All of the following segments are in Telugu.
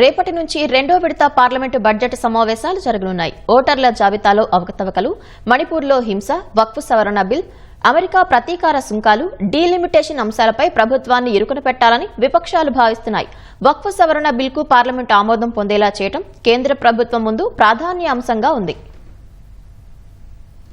రేపటి నుంచి రెండో విడత పార్లమెంటు బడ్జెట్ సమావేశాలు జరగనున్నాయి. ఓటర్ల జాబితాలో అవకతవకలు మణిపూర్లో హింస వక్ఫ్ సవరణ బిల్ అమెరికా ప్రతీకార సుంకాలు డీలిమిటేషన్ అంశాలపై ప్రభుత్వాన్ని ఇరుకున పెట్టాలని విపక్షాలు భావిస్తున్నాయి. వక్ఫ్ సవరణ బిల్కు పార్లమెంటు ఆమోదం పొందేలా చేయడం కేంద్ర ప్రభుత్వం ముందు ప్రాధాన్య అంశంగా ఉంది.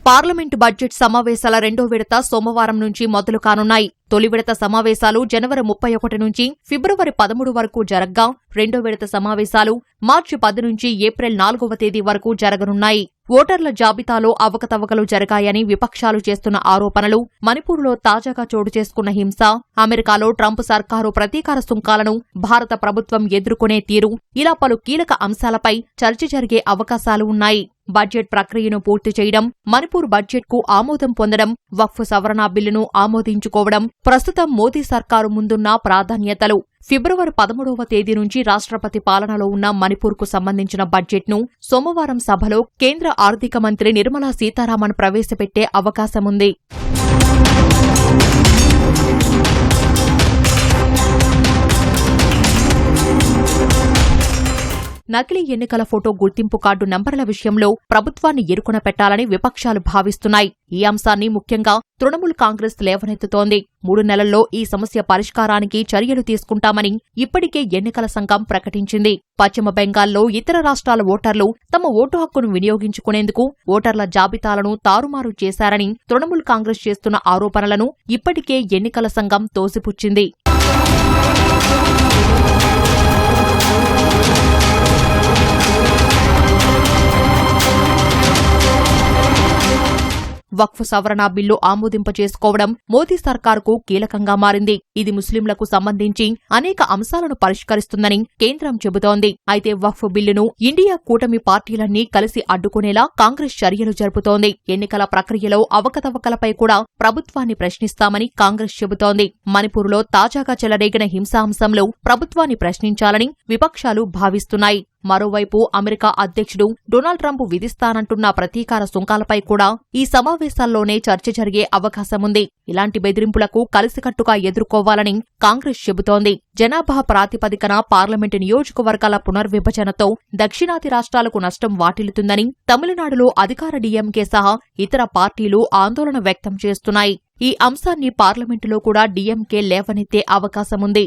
పార్లమెంటు బడ్జెట్ సమావేశాల రెండో విడత సోమవారం నుంచి మొదలు కానున్నాయి. తొలి విడత సమావేశాలు జనవరి ముప్పై ఒకటి నుంచి ఫిబ్రవరి పదమూడు వరకు జరగ్గా రెండో విడత సమావేశాలు మార్చి పది నుంచి ఏప్రిల్ నాలుగవ తేదీ వరకు జరగనున్నాయి. ఓటర్ల జాబితాలో అవకతవకలు జరగాయని విపక్షాలు చేస్తున్న ఆరోపణలు మణిపూర్లో తాజాగా చోటు చేసుకున్న హింస అమెరికాలో ట్రంప్ సర్కారు ప్రతీకార సుంకాలను భారత ప్రభుత్వం ఎదుర్కొనే తీరు ఇలా పలు కీలక అంశాలపై చర్చ జరిగే అవకాశాలు ఉన్నాయి. బడ్జెట్ ప్రక్రియను పూర్తి చేయడం మణిపూర్ బడ్జెట్కు ఆమోదం పొందడం వక్ఫ్ సవరణ బిల్లును ఆమోదించుకోవడం ప్రస్తుతం మోదీ సర్కారు ముందున్న ప్రాధాన్యతలు. ఫిబ్రవరి పదమూడవ తేదీ నుంచి రాష్ట్రపతి పాలనలో ఉన్న మణిపూర్కు సంబంధించిన బడ్జెట్ను సోమవారం సభలో కేంద్ర ఆర్థిక మంత్రి నిర్మలా సీతారామన్ ప్రవేశపెట్టే అవకాశముంది. నకిలీ ఎన్నికల ఫోటో గుర్తింపు కార్డు నంబర్ల విషయంలో ప్రభుత్వాన్ని ఎరుకున పెట్టాలని విపక్షాలు భావిస్తున్నాయి. ఈ అంశాన్ని ముఖ్యంగా తృణమూల్ కాంగ్రెస్ లేవనెత్తుతోంది. మూడు నెలల్లో ఈ సమస్య పరిష్కారానికి చర్యలు తీసుకుంటామని ఇప్పటికే ఎన్నికల సంఘం ప్రకటించింది. పశ్చిమ బెంగాల్లో ఇతర రాష్ట్రాల ఓటర్లు తమ ఓటు హక్కును వినియోగించుకునేందుకు ఓటర్ల జాబితాలను తారుమారు చేశారని తృణమూల్ కాంగ్రెస్ చేస్తున్న ఆరోపణలను ఇప్పటికే ఎన్నికల సంఘం తోసిపుచ్చింది. వక్ఫ్ సవరణ బిల్లు ఆమోదింపచేసుకోవడం మోదీ సర్కారుకు కీలకంగా మారింది. ఇది ముస్లింలకు సంబంధించి అనేక అంశాలను పరిష్కరిస్తుందని కేంద్రం చెబుతోంది. అయితే వక్ఫ్ బిల్లును ఇండియా కూటమి పార్టీలన్నీ కలిసి అడ్డుకునేలా కాంగ్రెస్ చర్యలు జరుపుతోంది. ఎన్నికల ప్రక్రియలో అవకతవకలపై కూడా ప్రభుత్వాన్ని ప్రశ్నిస్తామని కాంగ్రెస్ చెబుతోంది. మణిపూర్లో తాజాగా చెలరేగిన హింసాంశంలో ప్రభుత్వాన్ని ప్రశ్నించాలని విపక్షాలు భావిస్తున్నాయి. మరోవైపు అమెరికా అధ్యక్షుడు డొనాల్డ్ ట్రంప్ విధిస్తానంటున్న ప్రతీకార సుంకాలపై కూడా ఈ సమావేశాల్లోనే చర్చ జరిగే అవకాశముంది. ఇలాంటి బెదిరింపులకు కలిసికట్టుగా ఎదుర్కోవాలని కాంగ్రెస్ చెబుతోంది. జనాభా ప్రాతిపదికన పార్లమెంటు నియోజకవర్గాల పునర్విభజనతో దక్షిణాది రాష్ట్రాలకు నష్టం వాటిల్లుతుందని తమిళనాడులో అధికార డీఎంకే సహా ఇతర పార్టీలు ఆందోళన వ్యక్తం చేస్తున్నాయి. ఈ అంశాన్ని పార్లమెంటులో కూడా డీఎంకే లేవనెత్తే అవకాశముంది.